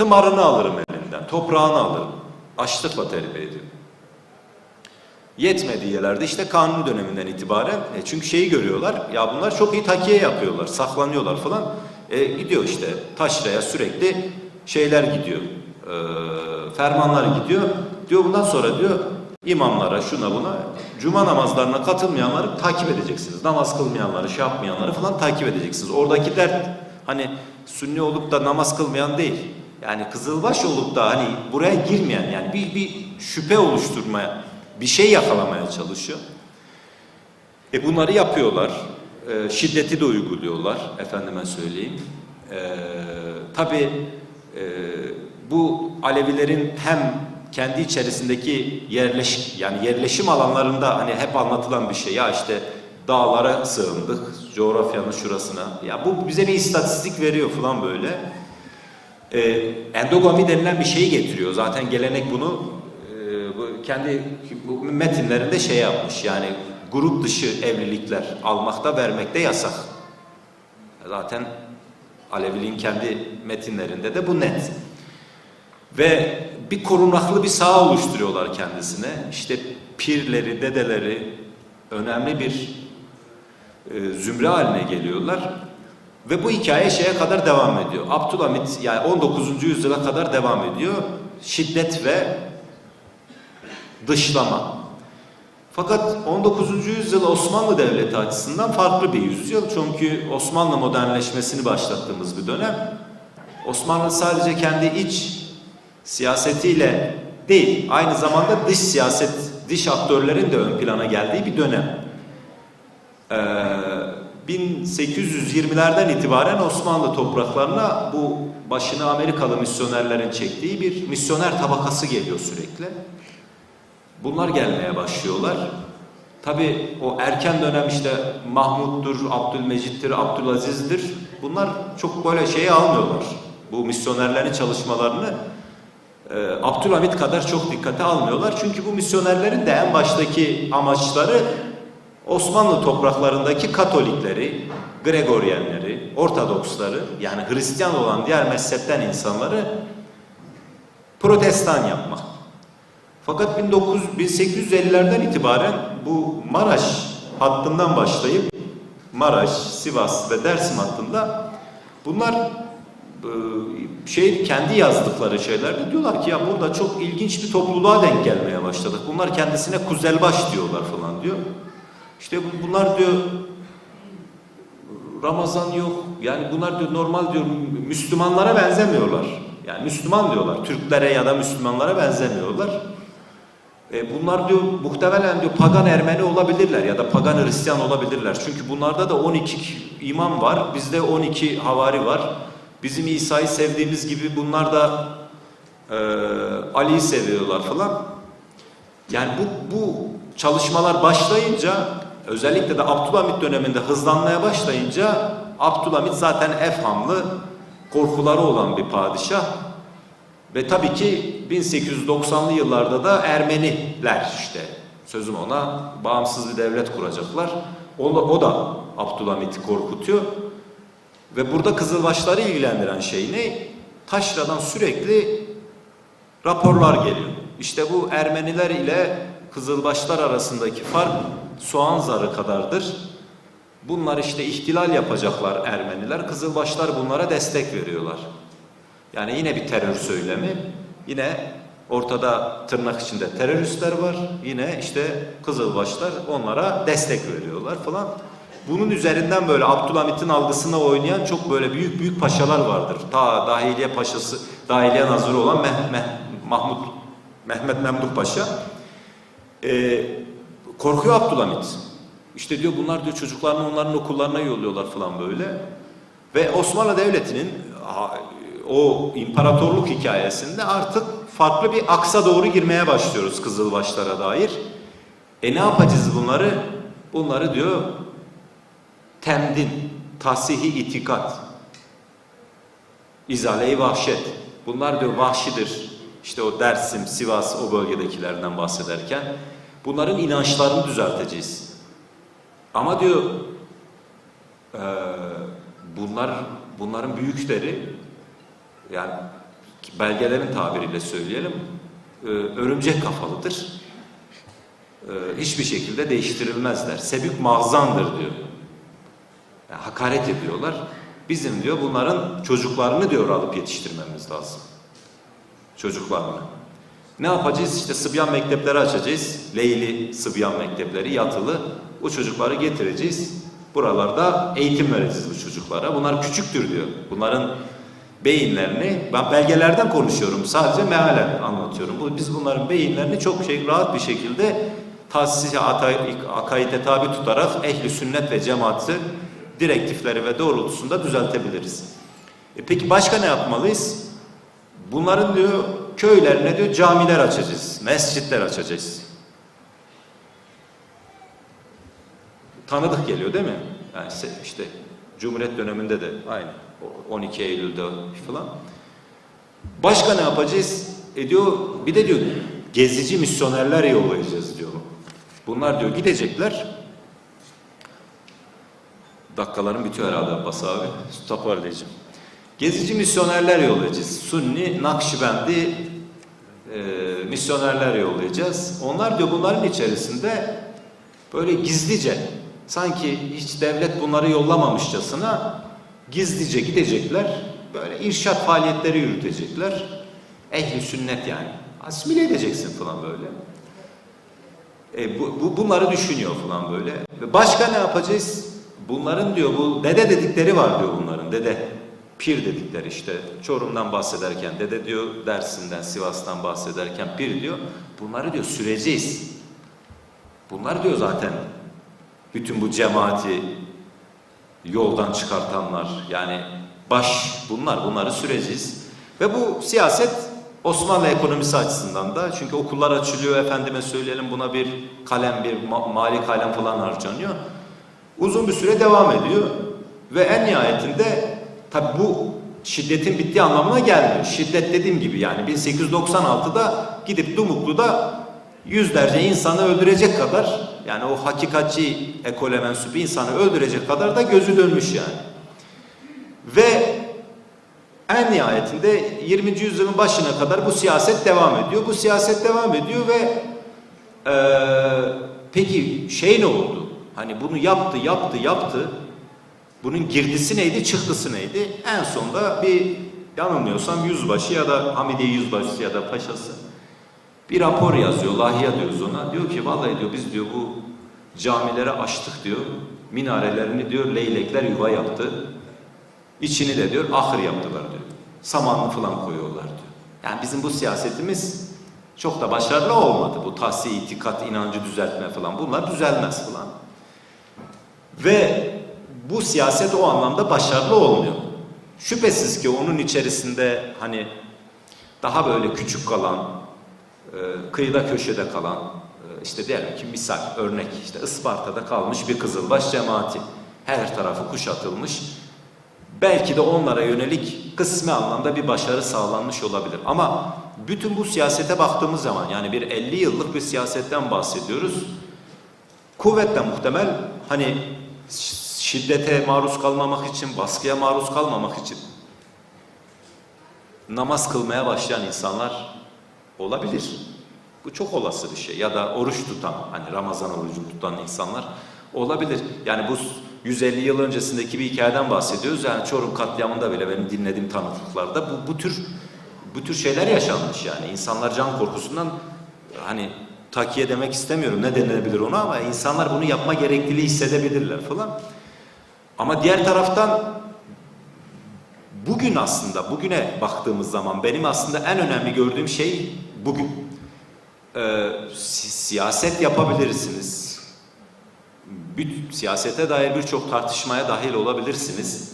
tımarını alırım elinden, toprağını alırım. Açlıkla terbiye ediyorum. Yetmediği yerlerde işte kanun döneminden itibaren e çünkü şeyi görüyorlar ya bunlar çok iyi takiye yapıyorlar saklanıyorlar falan. E, gidiyor işte taşraya sürekli şeyler gidiyor e, fermanlar gidiyor. Diyor bundan sonra diyor imamlara şuna buna cuma namazlarına katılmayanları takip edeceksiniz. Namaz kılmayanları şey yapmayanları falan takip edeceksiniz. Oradaki dert hani sünni olup da namaz kılmayan değil yani kızılbaş olup da hani buraya girmeyen yani bir, bir şüphe oluşturmaya bir şey yakalamaya çalışıyor. E bunları yapıyorlar. E, şiddeti de uyguluyorlar efendime söyleyeyim. E, tabii e, bu Alevilerin hem kendi içerisindeki yerleş yani yerleşim alanlarında hani hep anlatılan bir şey ya işte dağlara sığındık coğrafyanın şurasına. Ya bu bize bir istatistik veriyor falan böyle. E, endogami denilen bir şeyi getiriyor. Zaten gelenek bunu e, kendi metinlerinde şey yapmış. Yani grup dışı evlilikler almakta vermekte yasak. Zaten Aleviliğin kendi metinlerinde de bu net. Ve bir korunaklı bir saha oluşturuyorlar kendisine. İşte pirleri, dedeleri önemli bir e, zümre haline geliyorlar. Ve bu hikaye şeye kadar devam ediyor. Abdülhamit yani 19. yüzyıla kadar devam ediyor. Şiddet ve dışlama. Fakat 19. yüzyıl Osmanlı Devleti açısından farklı bir yüzyıl. Çünkü Osmanlı modernleşmesini başlattığımız bir dönem. Osmanlı sadece kendi iç siyasetiyle değil, aynı zamanda dış siyaset, dış aktörlerin de ön plana geldiği bir dönem. Ee, 1820'lerden itibaren Osmanlı topraklarına bu başını Amerikalı misyonerlerin çektiği bir misyoner tabakası geliyor sürekli. Bunlar gelmeye başlıyorlar. Tabi o erken dönem işte Mahmud'dur, Abdülmecit'tir, Abdülaziz'dir. Bunlar çok böyle şeye almıyorlar. Bu misyonerlerin çalışmalarını e, Abdülhamit kadar çok dikkate almıyorlar. Çünkü bu misyonerlerin de en baştaki amaçları Osmanlı topraklarındaki Katolikleri, Gregoryenleri, Ortodoksları yani Hristiyan olan diğer mezhepten insanları protestan yapmak. Fakat 19, 1850'lerden itibaren bu Maraş hattından başlayıp Maraş, Sivas ve Dersim hattında bunlar şey kendi yazdıkları şeylerde diyorlar ki ya burada çok ilginç bir topluluğa denk gelmeye başladık. Bunlar kendisine kuzelbaş diyorlar falan diyor. İşte bunlar diyor Ramazan yok. Yani bunlar diyor normal diyor Müslümanlara benzemiyorlar. Yani Müslüman diyorlar. Türklere ya da Müslümanlara benzemiyorlar. E bunlar diyor muhtemelen diyor pagan Ermeni olabilirler ya da pagan Hristiyan olabilirler. Çünkü bunlarda da 12 imam var. Bizde 12 havari var. Bizim İsa'yı sevdiğimiz gibi bunlar da e, Ali'yi seviyorlar falan. Yani bu, bu çalışmalar başlayınca özellikle de Abdülhamit döneminde hızlanmaya başlayınca Abdülhamit zaten efhamlı korkuları olan bir padişah. Ve tabii ki 1890'lı yıllarda da Ermeniler işte sözüm ona bağımsız bir devlet kuracaklar. O da, o da Abdülhamit'i korkutuyor. Ve burada Kızılbaşları ilgilendiren şey ne? Taşra'dan sürekli raporlar geliyor. İşte bu Ermeniler ile Kızılbaşlar arasındaki fark soğan zarı kadardır. Bunlar işte ihtilal yapacaklar Ermeniler. Kızılbaşlar bunlara destek veriyorlar. Yani yine bir terör söylemi. Yine ortada tırnak içinde teröristler var. Yine işte Kızılbaşlar onlara destek veriyorlar falan. Bunun üzerinden böyle Abdülhamit'in algısına oynayan çok böyle büyük büyük paşalar vardır. Ta Dahiliye Paşası, Dahiliye Nazırı olan Meh, Meh, Mahmut, Mehmet Memduh Paşa. Ee, korkuyor Abdülhamit. İşte diyor bunlar diyor çocuklarını onların okullarına yolluyorlar falan böyle. Ve Osmanlı Devleti'nin o imparatorluk hikayesinde artık farklı bir aksa doğru girmeye başlıyoruz Kızılbaşlara dair. E ne yapacağız bunları? Bunları diyor temdin, tasihi itikat, izale-i vahşet. Bunlar diyor vahşidir. İşte o Dersim, Sivas o bölgedekilerden bahsederken bunların inançlarını düzelteceğiz. Ama diyor e, bunlar bunların büyükleri yani belgelerin tabiriyle söyleyelim, e, örümcek kafalıdır. E, hiçbir şekilde değiştirilmezler. Sebük mağzandır diyor. Yani hakaret ediyorlar. Bizim diyor bunların çocuklarını diyor alıp yetiştirmemiz lazım. Çocuklarını. Ne yapacağız? İşte Sıbyan mektepleri açacağız. Leyli Sıbyan mektepleri yatılı. Bu çocukları getireceğiz. Buralarda eğitim vereceğiz bu çocuklara. Bunlar küçüktür diyor. Bunların beyinlerini, ben belgelerden konuşuyorum. Sadece mealen anlatıyorum. Bu, biz bunların beyinlerini çok şey, rahat bir şekilde tahsis akaide tabi tutarak ehli sünnet ve cemaati direktifleri ve doğrultusunda düzeltebiliriz. E peki başka ne yapmalıyız? Bunların diyor köylerine diyor camiler açacağız, mescitler açacağız. Tanıdık geliyor değil mi? Yani işte Cumhuriyet döneminde de aynı. O 12 Eylül'de falan. Başka ne yapacağız? E diyor, bir de diyor gezici misyonerler yollayacağız diyor. Bunlar diyor gidecekler. Dakikalarım bitiyor herhalde Abbas abi. Toparlayacağım. Gezici misyonerler yollayacağız. Sunni, Nakşibendi e, misyonerler yollayacağız. Onlar diyor bunların içerisinde böyle gizlice sanki hiç devlet bunları yollamamışçasına gizlice gidecekler. Böyle irşat faaliyetleri yürütecekler. Ehli sünnet yani. Asimile edeceksin falan böyle. E, bu, bu, bunları düşünüyor falan böyle. Başka ne yapacağız? Bunların diyor bu dede dedikleri var diyor bunların. Dede pir dedikleri işte Çorum'dan bahsederken dede diyor Dersim'den Sivas'tan bahsederken pir diyor. Bunları diyor süreceğiz. Bunlar diyor zaten bütün bu cemaati yoldan çıkartanlar yani baş bunlar bunları süreceğiz. Ve bu siyaset Osmanlı ekonomisi açısından da çünkü okullar açılıyor efendime söyleyelim buna bir kalem bir ma- mali kalem falan harcanıyor. Uzun bir süre devam ediyor ve en nihayetinde tabi bu şiddetin bittiği anlamına gelmiyor. Şiddet dediğim gibi yani 1896'da gidip Dumuklu'da yüzlerce insanı öldürecek kadar yani o hakikatçi ekole mensubu insanı öldürecek kadar da gözü dönmüş yani. Ve en nihayetinde 20. yüzyılın başına kadar bu siyaset devam ediyor. Bu siyaset devam ediyor ve eee, peki şey ne oldu? Hani bunu yaptı, yaptı, yaptı. Bunun girdisi neydi, çıktısı neydi? En sonunda bir yanılmıyorsam yüzbaşı ya da Hamidiye yüzbaşısı ya da paşası bir rapor yazıyor, lahiya diyoruz ona. Diyor ki vallahi diyor biz diyor bu camilere açtık diyor. Minarelerini diyor leylekler yuva yaptı. İçini de diyor ahır yaptılar diyor. Samanlı falan koyuyorlar diyor. Yani bizim bu siyasetimiz çok da başarılı olmadı. Bu tahsi, itikat, inancı düzeltme falan bunlar düzelmez falan. Ve bu siyaset o anlamda başarılı olmuyor. Şüphesiz ki onun içerisinde hani daha böyle küçük kalan, e, kıyıda köşede kalan, e, işte diyelim ki misal, örnek işte Isparta'da kalmış bir Kızılbaş cemaati. Her tarafı kuşatılmış. Belki de onlara yönelik kısmi anlamda bir başarı sağlanmış olabilir. Ama bütün bu siyasete baktığımız zaman yani bir 50 yıllık bir siyasetten bahsediyoruz. Kuvvetle muhtemel hani şiddete maruz kalmamak için, baskıya maruz kalmamak için namaz kılmaya başlayan insanlar olabilir. Bu çok olası bir şey. Ya da oruç tutan, hani Ramazan orucu tutan insanlar olabilir. Yani bu 150 yıl öncesindeki bir hikayeden bahsediyoruz. Yani Çorum katliamında bile benim dinlediğim tanıklıklarda bu, bu tür bu tür şeyler yaşanmış yani. İnsanlar can korkusundan hani takiye demek istemiyorum ne denilebilir ona ama insanlar bunu yapma gerekliliği hissedebilirler falan. Ama diğer taraftan bugün aslında bugüne baktığımız zaman benim aslında en önemli gördüğüm şey bugün. Ee, si- siyaset yapabilirsiniz. Bir, siyasete dair birçok tartışmaya dahil olabilirsiniz.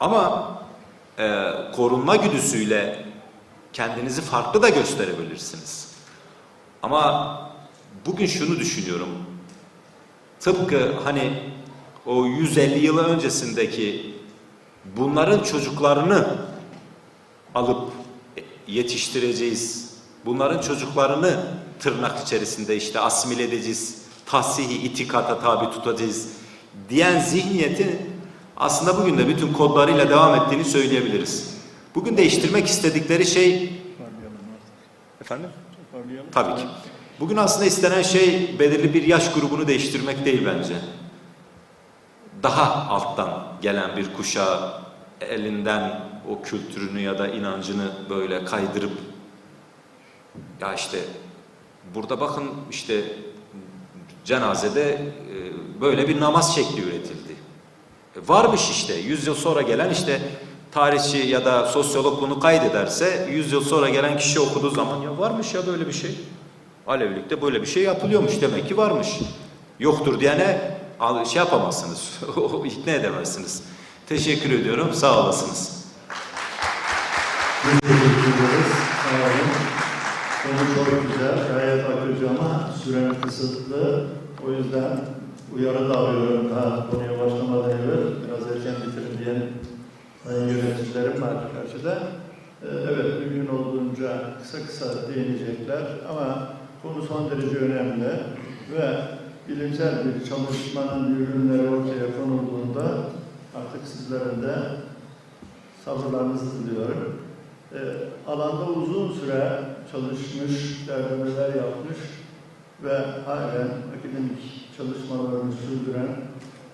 Ama e, korunma güdüsüyle kendinizi farklı da gösterebilirsiniz. Ama bugün şunu düşünüyorum. Tıpkı hani o 150 yıl öncesindeki bunların çocuklarını alıp yetiştireceğiz. Bunların çocuklarını tırnak içerisinde işte asimile edeceğiz. Tahsihi itikata tabi tutacağız diyen zihniyetin aslında bugün de bütün kodlarıyla devam ettiğini söyleyebiliriz. Bugün değiştirmek istedikleri şey efendim tabii ki. Bugün aslında istenen şey belirli bir yaş grubunu değiştirmek değil bence. Daha alttan gelen bir kuşağı elinden o kültürünü ya da inancını böyle kaydırıp ya işte burada bakın işte cenazede e, böyle bir namaz şekli üretildi. E, Varmış işte 100 yıl sonra gelen işte tarihçi ya da sosyolog bunu kaydederse 100 yıl sonra gelen kişi okuduğu zaman ya varmış ya böyle bir şey. Alevilikte böyle bir şey yapılıyormuş demek ki varmış. Yoktur diyene şey yapamazsınız, ikna edemezsiniz. Teşekkür ediyorum, sağ olasınız. Teşekkür ederiz. Sağ olun. Konu çok güzel, gayet akıcı ama süren kısıtlı. O yüzden uyarı da alıyorum daha konuya başlamadan evvel. Biraz erken bitirin diyen sayın yöneticilerim var karşıda. Ee, Evet, mümkün olduğunca kısa kısa değinecekler ama konu son derece önemli ve bilimsel bir çalışmanın ürünleri ortaya konulduğunda artık sizlerin de sabırlarınızı diliyorum. E, alanda uzun süre çalışmış, derlemeler yapmış ve halen akademik çalışmalarını sürdüren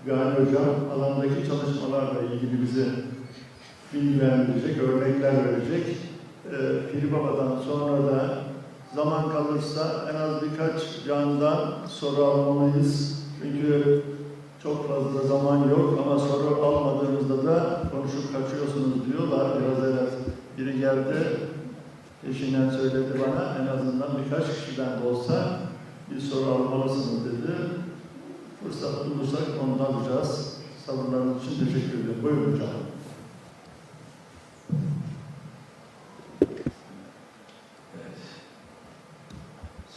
Gani Hocam alandaki çalışmalarla ilgili bizi bilgilendirecek, örnekler verecek. E, Piri Baba'dan sonra da zaman kalırsa en az birkaç candan soru almalıyız. Çünkü çok fazla zaman yok ama soru almadığınızda da konuşup kaçıyorsunuz diyorlar. Biraz evvel biri geldi, eşinden söyledi bana en azından birkaç kişiden de olsa bir soru almalısınız dedi. Fırsat bulursak onu alacağız. Sabırlarınız için teşekkür ederim. Buyurun hocam.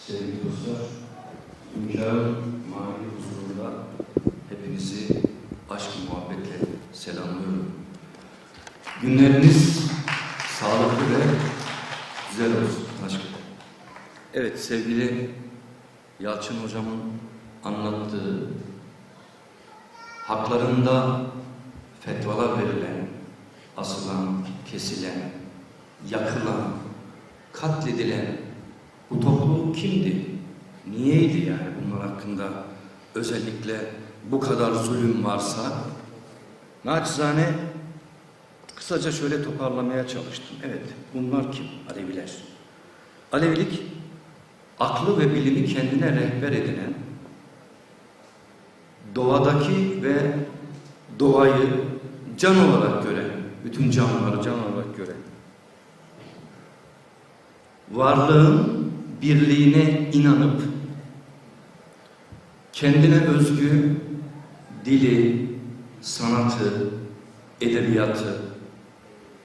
Sevgili dostlar, Hünkâr'ın manevi huzurunda hepinizi aşk muhabbetle selamlıyorum. Günleriniz sağlıklı ve güzel olsun aşkım. Evet sevgili Yalçın hocamın anlattığı haklarında fetvalar verilen, asılan, kesilen, yakılan, katledilen bu topluluk kimdi? Niyeydi yani bunlar hakkında özellikle bu kadar zulüm varsa? Naçizane kısaca şöyle toparlamaya çalıştım. Evet bunlar kim? Aleviler. Alevilik aklı ve bilimi kendine rehber edinen doğadaki ve doğayı can olarak gören, bütün canlıları can olarak gören varlığın birliğine inanıp kendine özgü dili, sanatı, edebiyatı,